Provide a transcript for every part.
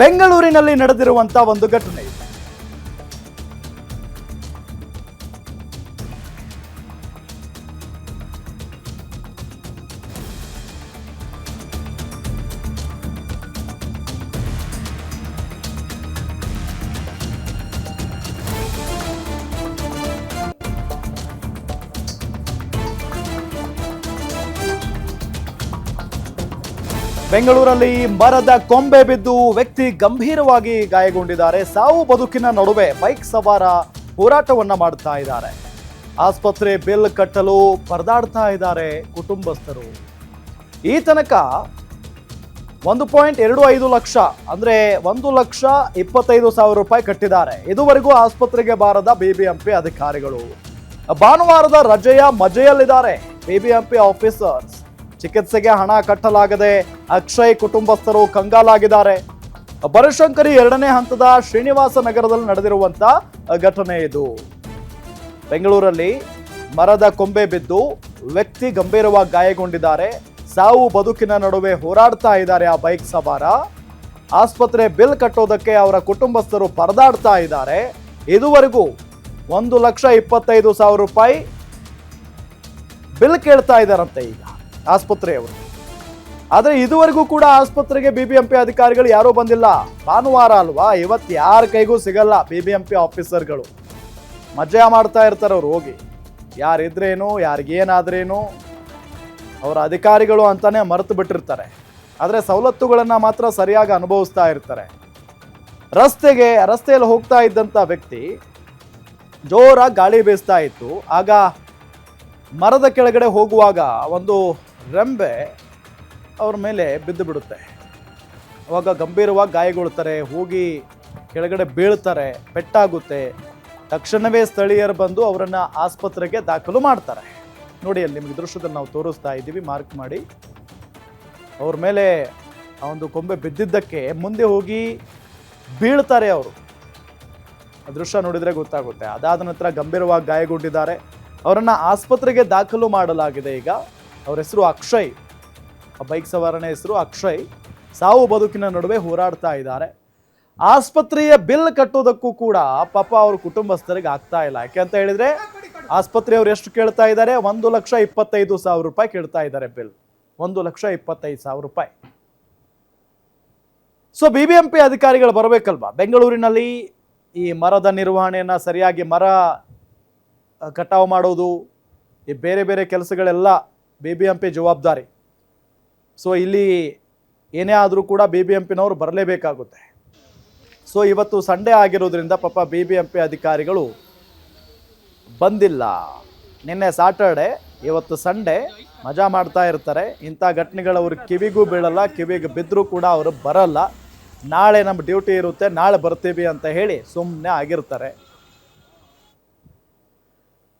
ಬೆಂಗಳೂರಿನಲ್ಲಿ ನಡೆದಿರುವಂತಹ ಒಂದು ಘಟನೆ. ಬೆಂಗಳೂರಲ್ಲಿ ಮರದ ಕೊಂಬೆ ಬಿದ್ದು ವ್ಯಕ್ತಿ ಗಂಭೀರವಾಗಿ ಗಾಯಗೊಂಡಿದ್ದಾರೆ. ಸಾವು ಬದುಕಿನ ನಡುವೆ ಬೈಕ್ ಸವಾರ ಹೋರಾಟವನ್ನ ಮಾಡ್ತಾ ಇದ್ದಾರೆ. ಆಸ್ಪತ್ರೆ ಬಿಲ್ ಕಟ್ಟಲು ಪರದಾಡ್ತಾ ಇದ್ದಾರೆ ಕುಟುಂಬಸ್ಥರು. ಈ ತನಕ ಒಂದು ಪಾಯಿಂಟ್ ಎರಡು ಐದು ಲಕ್ಷ, ಅಂದ್ರೆ ಒಂದು ಲಕ್ಷ ಇಪ್ಪತ್ತೈದು ಸಾವಿರ ರೂಪಾಯಿ ಕಟ್ಟಿದ್ದಾರೆ. ಇದುವರೆಗೂ ಆಸ್ಪತ್ರೆಗೆ ಬಾರದ ಬಿಬಿಎಂಪಿ ಅಧಿಕಾರಿಗಳು. ಭಾನುವಾರದ ರಜೆಯ ಮಜೆಯಲ್ಲಿದ್ದಾರೆ ಬಿಬಿಎಂಪಿ ಆಫೀಸರ್ಸ್. ಚಿಕಿತ್ಸೆಗೆ ಹಣ ಕಟ್ಟಲಾಗದೆ ಅಕ್ಷಯ್ ಕುಟುಂಬಸ್ಥರು ಕಂಗಾಲಾಗಿದ್ದಾರೆ. ಬರಶಂಕರಿ ಎರಡನೇ ಹಂತದ ಶ್ರೀನಿವಾಸ ನಗರದಲ್ಲಿ ನಡೆದಿರುವಂತ ಘಟನೆ ಇದು. ಬೆಂಗಳೂರಲ್ಲಿ ಮರದ ಕೊಂಬೆ ಬಿದ್ದು ವ್ಯಕ್ತಿ ಗಂಭೀರವಾಗಿ ಗಾಯಗೊಂಡಿದ್ದಾರೆ. ಸಾವು ಬದುಕಿನ ನಡುವೆ ಹೋರಾಡ್ತಾ ಇದ್ದಾರೆ ಆ ಬೈಕ್ ಸವಾರ. ಆಸ್ಪತ್ರೆ ಬಿಲ್ ಕಟ್ಟೋದಕ್ಕೆ ಅವರ ಕುಟುಂಬಸ್ಥರು ಪರದಾಡ್ತಾ ಇದ್ದಾರೆ. ಇದುವರೆಗೂ ಒಂದು ಲಕ್ಷ ಇಪ್ಪತ್ತೈದು ಸಾವಿರ ರೂಪಾಯಿ ಬಿಲ್ ಕೇಳ್ತಾ ಇದ್ದಾರಂತೆ ಈಗ. ಆಸ್ಪತ್ರೆಯವರು ಆದರೆ ಇದುವರೆಗೂ ಕೂಡ ಆಸ್ಪತ್ರೆಗೆ ಬಿಬಿಎಂಪಿ ಅಧಿಕಾರಿಗಳು ಯಾರೂ ಬಂದಿಲ್ಲ. ಭಾನುವಾರ ಅಲ್ವಾ? ಇವತ್ತು ಯಾರ ಕೈಗೂ ಸಿಗಲ್ಲ ಬಿಬಿಎಂಪಿ ಆಫೀಸರ್ಗಳು. ಮಜಾ ಮಾಡ್ತಾ ಇರ್ತಾರೆ ಅವ್ರು ಹೋಗಿ. ಯಾರಿದ್ರೇನು, ಯಾರಿಗೇನಾದ್ರೇನು, ಅವರ ಅಧಿಕಾರಿಗಳು ಅಂತಾನೆ ಮರೆತು ಬಿಟ್ಟಿರ್ತಾರೆ. ಆದರೆ ಸವಲತ್ತುಗಳನ್ನು ಮಾತ್ರ ಸರಿಯಾಗಿ ಅನುಭವಿಸ್ತಾ ಇರ್ತಾರೆ. ರಸ್ತೆಗೆ, ರಸ್ತೆಯಲ್ಲಿ ಹೋಗ್ತಾ ಇದ್ದಂಥ ವ್ಯಕ್ತಿ ಜೋರಾಗಿ ಗಾಳಿ ಬೀಸ್ತಾ ಇತ್ತು. ಆಗ ಮರದ ಕೆಳಗಡೆ ಹೋಗುವಾಗ ಒಂದು ರೆಂಬೆ ಅವ್ರ ಮೇಲೆ ಬಿದ್ದು ಬಿಡುತ್ತೆ. ಅವಾಗ ಗಂಭೀರವಾಗಿ ಗಾಯಗೊಳ್ತಾರೆ ಹೋಗಿ ಕೆಳಗಡೆ ಬೀಳ್ತಾರೆ, ಪೆಟ್ಟಾಗುತ್ತೆ. ತಕ್ಷಣವೇ ಸ್ಥಳೀಯರು ಬಂದು ಅವರನ್ನು ಆಸ್ಪತ್ರೆಗೆ ದಾಖಲು ಮಾಡ್ತಾರೆ. ನೋಡಿ, ಅಲ್ಲಿ ನಿಮಗೆ ದೃಶ್ಯದಲ್ಲಿ ನಾವು ತೋರಿಸ್ತಾ ಇದ್ದೀವಿ, ಮಾರ್ಕ್ ಮಾಡಿ. ಅವ್ರ ಮೇಲೆ ಆ ಒಂದು ಕೊಂಬೆ ಬಿದ್ದಿದ್ದಕ್ಕೆ ಮುಂದೆ ಹೋಗಿ ಬೀಳ್ತಾರೆ ಅವರು. ದೃಶ್ಯ ನೋಡಿದರೆ ಗೊತ್ತಾಗುತ್ತೆ. ಅದಾದ ನಂತರ ಗಂಭೀರವಾಗಿ ಗಾಯಗೊಂಡಿದ್ದಾರೆ. ಅವರನ್ನು ಆಸ್ಪತ್ರೆಗೆ ದಾಖಲು ಮಾಡಲಾಗಿದೆ ಈಗ. ಅವ್ರ ಹೆಸರು ಅಕ್ಷಯ್. ಆ ಬೈಕ್ ಸವಾರನ ಹೆಸರು ಅಕ್ಷಯ್. ಸಾವು ಬದುಕಿನ ನಡುವೆ ಹೋರಾಡ್ತಾ ಇದ್ದಾರೆ. ಆಸ್ಪತ್ರೆಯ ಬಿಲ್ ಕಟ್ಟೋದಕ್ಕೂ ಕೂಡ ಪಾಪ ಅವ್ರ ಕುಟುಂಬಸ್ಥರಿಗೆ ಆಗ್ತಾ ಇಲ್ಲ. ಯಾಕೆ ಅಂತ ಹೇಳಿದ್ರೆ ಆಸ್ಪತ್ರೆಯವರು ಎಷ್ಟು ಕೇಳ್ತಾ ಇದ್ದಾರೆ? ಒಂದು ಲಕ್ಷ ಇಪ್ಪತ್ತೈದು ಸಾವಿರ ರೂಪಾಯಿ ಕೇಳ್ತಾ ಇದ್ದಾರೆ ಬಿಲ್. ಒಂದು ಲಕ್ಷ ಇಪ್ಪತ್ತೈದು ಸಾವಿರ ರೂಪಾಯಿ. So B B M P ಅಧಿಕಾರಿಗಳು ಬರಬೇಕಲ್ವಾ? ಬೆಂಗಳೂರಿನಲ್ಲಿ ಈ ಮರದ ನಿರ್ವಹಣೆಯನ್ನು ಸರಿಯಾಗಿ ಮರ ಕಟಾವು ಮಾಡೋದು, ಈ ಬೇರೆ ಬೇರೆ ಕೆಲಸಗಳೆಲ್ಲ ಬಿ ಬಿ ಎಂ ಪಿ ಜವಾಬ್ದಾರಿ. ಸೊ ಇಲ್ಲಿ ಏನೇ ಆದರೂ ಕೂಡ ಬಿ ಬಿ ಎಂ ಪಿನವರು ಬರಲೇಬೇಕಾಗುತ್ತೆ. ಸೊ ಇವತ್ತು ಸಂಡೇ ಆಗಿರೋದ್ರಿಂದ ಪಾಪ ಬಿ ಬಿ ಎಂ ಪಿ ಅಧಿಕಾರಿಗಳು ಬಂದಿಲ್ಲ. ನಿನ್ನೆ ಸಾಟರ್ಡೆ ಇವತ್ತು ಸಂಡೇ ಮಜಾ ಮಾಡ್ತಾ ಇರ್ತಾರೆ. ಇಂಥ ಘಟನೆಗಳು ಅವ್ರ ಕಿವಿಗೂ ಬೀಳಲ್ಲ, ಕಿವಿಗೆ ಬಿದ್ದರೂ ಕೂಡ ಅವರು ಬರಲ್ಲ. ನಾಳೆ ನಮ್ಮ ಡ್ಯೂಟಿ ಇರುತ್ತೆ, ನಾಳೆ ಬರ್ತೀವಿ ಅಂತ ಹೇಳಿ ಸುಮ್ಮನೆ ಆಗಿರ್ತಾರೆ.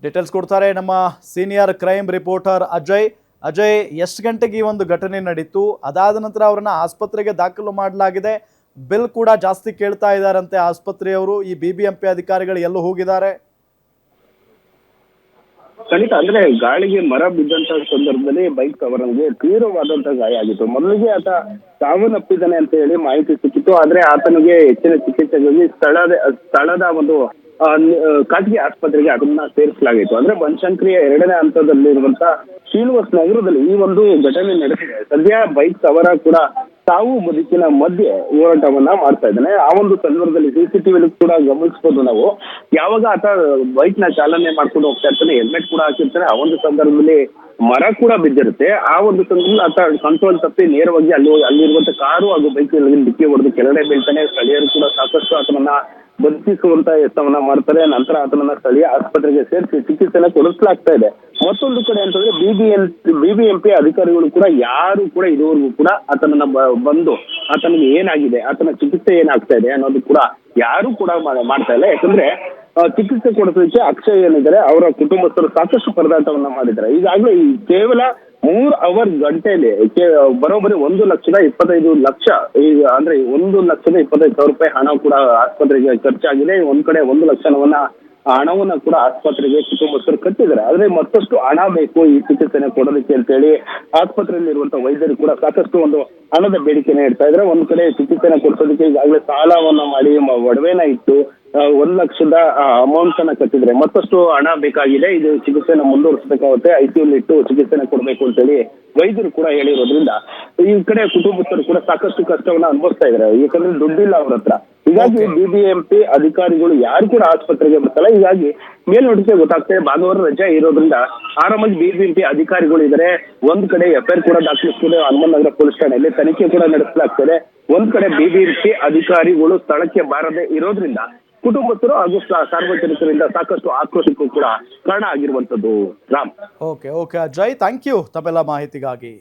ಡೀಟೇಲ್ಸ್ ಕೊಡ್ತಾರೆ ನಮ್ಮ senior crime reporter Ajay. Ajay, ಎಷ್ಟು ಗಂಟೆಗೆ ಈ ಒಂದು ಘಟನೆ ನಡೀತು? ಅದಾದ ನಂತರ ಅವರನ್ನ ಆಸ್ಪತ್ರೆಗೆ ದಾಖಲು ಮಾಡಲಾಗಿದೆ. ಬಿಲ್ ಕೂಡ ಜಾಸ್ತಿ ಕೇಳ್ತಾ ಇದ್ದಾರಂತೆ ಆಸ್ಪತ್ರೆಯವರು. ಈ ಬಿ ಬಿ ಎಂ ಪಿ ಅಧಿಕಾರಿಗಳು ಎಲ್ಲೂ ಹೋಗಿದ್ದಾರೆ? ಖಂಡಿತ, ಅಂದ್ರೆ ಗಾಳಿಗೆ ಮರ ಬಿದ್ದಂತ ಸಂದರ್ಭದಲ್ಲಿ ಬೈಕ್ ಅವರನಿಗೆ ತೀವ್ರವಾದಂತಹ ಗಾಯ ಆಗಿತ್ತು. ಮೊದಲಿಗೆ ಆತ ಸಾವನ್ನಪ್ಪಿದ್ದಾನೆ ಅಂತ ಹೇಳಿ ಮಾಹಿತಿ ಸಿಕ್ಕಿತ್ತು. ಆದ್ರೆ ಆತನಿಗೆ ಹೆಚ್ಚಿನ ಚಿಕಿತ್ಸೆಗಾಗಿ ಸ್ಥಳದ ಸ್ಥಳದ ಒಂದು ಖಾಸಗಿ ಆಸ್ಪತ್ರೆಗೆ ಅದನ್ನ ಸೇರಿಸಲಾಗಿತ್ತು. ಅಂದ್ರೆ ಬನಶಂಕರಿಯ ಎರಡನೇ ಹಂತದಲ್ಲಿರುವಂತ ಶ್ರೀನಿವಾಸ್ ನಗರದಲ್ಲಿ ಈ ಒಂದು ಘಟನೆ ನಡೆದಿದೆ. ಸದ್ಯ ಬೈಕ್ ಸವಾರ ಕೂಡ ತಾವು ಬದುಕಿನ ಮಧ್ಯೆ ಹೋರಾಟವನ್ನ ಮಾಡ್ತಾ ಇದ್ದಾನೆ. ಆ ಒಂದು ಸಂದರ್ಭದಲ್ಲಿ ಸಿಸಿಟಿವಿ ಕೂಡ ಗಮನಿಸಬಹುದು ನಾವು. ಯಾವಾಗ ಆತ ಬೈಕ್ನ ಚಾಲನೆ ಮಾಡ್ಕೊಂಡು ಹೋಗ್ತಾ ಇರ್ತಾನೆ, ಹೆಲ್ಮೆಟ್ ಕೂಡ ಹಾಕಿರ್ತಾನೆ, ಆ ಒಂದು ಸಂದರ್ಭದಲ್ಲಿ ಮರ ಕೂಡ ಬಿದ್ದಿರುತ್ತೆ. ಆ ಒಂದು ಸಂದರ್ಭದಲ್ಲಿ ಆತ ಕಂಟ್ರೋಲ್ ತಪ್ಪಿ ನೇರವಾಗಿ ಅಲ್ಲಿ ಅಲ್ಲಿರುವಂತ ಕಾರು ಹಾಗೂ ಬೈಕ್ ಡಿಕ್ಕಿ ಹೊಡೆದು ಕೆಳಗಡೆ ಬೀಳ್ತಾನೆ. ಸ್ಥಳೀಯರು ಕೂಡ ಸಾಕಷ್ಟು ಆತನನ್ನ ಬದುಕಿಸುವಂತ ಯತ್ನವನ್ನ ಮಾಡ್ತಾರೆ. ನಂತರ ಆತನನ್ನ ಸ್ಥಳೀಯ ಆಸ್ಪತ್ರೆಗೆ ಸೇರಿಸಿ ಚಿಕಿತ್ಸೆನ ಕೊಡಿಸಲಾಗ್ತಾ ಇದೆ. ಮತ್ತೊಂದು ಕಡೆ ಅಂತಂದ್ರೆ ಬಿಬಿಎಂ ಬಿಬಿಎಂಪಿ ಅಧಿಕಾರಿಗಳು ಕೂಡ ಯಾರು ಕೂಡ ಇದುವರೆಗೂ ಕೂಡ ಆತನನ್ನ ಬಂದು ಆತನಿಗೆ ಏನಾಗಿದೆ, ಆತನ ಚಿಕಿತ್ಸೆ ಏನಾಗ್ತಾ ಇದೆ ಅನ್ನೋದು ಕೂಡ ಯಾರು ಕೂಡ ಮಾಡ್ತಾ ಇಲ್ಲ. ಯಾಕಂದ್ರೆ ಚಿಕಿತ್ಸೆ ಕೊಡಿಸಲಿಕ್ಕೆ ಅಕ್ಷಯ್ ಏನಿದ್ದಾರೆ, ಅವರ ಕುಟುಂಬಸ್ಥರು ಸಾಕಷ್ಟು ಪರದಾಟವನ್ನ ಮಾಡಿದ್ದಾರೆ. ಈಗಾಗಲೇ ಕೇವಲ ಮೂರ್ ಅವರ್ ಗಂಟೆಯಲ್ಲಿ ಬರೋಬ್ಬರಿ ಒಂದು ಲಕ್ಷದ ಇಪ್ಪತ್ತೈದು ಲಕ್ಷ ಅಂದ್ರೆ ಒಂದು ಲಕ್ಷದ ಇಪ್ಪತ್ತೈದು ಸಾವಿರ ರೂಪಾಯಿ ಹಣ ಕೂಡ ಆಸ್ಪತ್ರೆಗೆ ಖರ್ಚಾಗಿದೆ. ಒಂದ್ ಕಡೆ ಒಂದು ಲಕ್ಷವನ್ನ ಹಣವನ್ನ ಕೂಡ ಆಸ್ಪತ್ರೆಗೆ ಕುಟುಂಬಸ್ಥರು ಕಟ್ಟಿದ್ದಾರೆ. ಆದ್ರೆ ಮತ್ತಷ್ಟು ಹಣ ಬೇಕು, ಈ ಚಿಕಿತ್ಸೆನ ಕೊಡೋದಕ್ಕೆ ಅಂತೇಳಿ ಆಸ್ಪತ್ರೆಯಲ್ಲಿ ಇರುವಂತ ವೈದ್ಯರು ಕೂಡ ಸಾಕಷ್ಟು ಒಂದು ಹಣದ ಬೇಡಿಕೆನ ಇಡ್ತಾ ಇದ್ರೆ ಒಂದ್ ಕಡೆ ಚಿಕಿತ್ಸೆನ ಕೊಡ್ಸೋದಕ್ಕೆ ಈಗಾಗಲೇ ಸಾಲವನ್ನ ಮಾಡಿ ಒಡವೆನ ಇಟ್ಟು ಒಂದ್ ಲಕ್ಷದ ಅಮೌಂಟ್ ಅನ್ನ ಕಟ್ಟಿದ್ರೆ ಮತ್ತಷ್ಟು ಹಣ ಬೇಕಾಗಿದೆ. ಇದು ಚಿಕಿತ್ಸೆನ ಮುಂದುವರಿಸಬೇಕಾಗುತ್ತೆ. ಐಸಿಯು ಇಟ್ಟು ಚಿಕಿತ್ಸೆನ ಕೊಡಬೇಕು ಅಂತೇಳಿ ವೈದ್ಯರು ಕೂಡ ಹೇಳಿರೋದ್ರಿಂದ ಈ ಕಡೆ ಕುಟುಂಬಸ್ಥರು ಕೂಡ ಸಾಕಷ್ಟು ಕಷ್ಟವನ್ನ ಅನುಭವಿಸ್ತಾ ಇದಾರೆ ಯಾಕಂದ್ರೆ ದುಡ್ಡಿಲ್ಲ ಅವ್ರ ಹತ್ರ. ಹೀಗಾಗಿ ಬಿಬಿಎಂಪಿ ಅಧಿಕಾರಿಗಳು ಯಾರು ಕೂಡ ಆಸ್ಪತ್ರೆಗೆ ಬರ್ತಾರೆ ಹೀಗಾಗಿ ಮೇಲ್ನೋಟಕ್ಕೆ ಗೊತ್ತಾಗ್ತದೆ ಭಾನುವಾರ ರಜೆ ಇರೋದ್ರಿಂದ ಆರಾಮಾಗಿ ಬಿಬಿಎಂಪಿ ಅಧಿಕಾರಿಗಳು ಇದ್ದಾರೆ ಒಂದ್ ಕಡೆ ಎಫ್ಐಆರ್ ಕೂಡ ದಾಖಲಿಸ್ತಿದೆ. ಹನುಮನ್ ನಗರ ಪೊಲೀಸ್ ಠಾಣೆಯಲ್ಲಿ ತನಿಖೆ ಕೂಡ ನಡೆಸಲಾಗ್ತದೆ. ಒಂದ್ ಕಡೆ ಬಿಬಿಎಂಪಿ ಅಧಿಕಾರಿಗಳು ಸ್ಥಳಕ್ಕೆ ಬಾರದೆ ಇರೋದ್ರಿಂದ ಕುಟುಂಬಸ್ಥರು ಹಾಗೂ ಸಾರ್ವಜನಿಕರಿಂದ ಸಾಕಷ್ಟು ಆಕ್ರೋಶಕ್ಕೂ ಕೂಡ ಕಾರಣ ಆಗಿರುವಂತದ್ದು Ram. Okay okay Ajay thank you ತಮ್ಮೆಲ್ಲ ಮಾಹಿತಿಗಾಗಿ.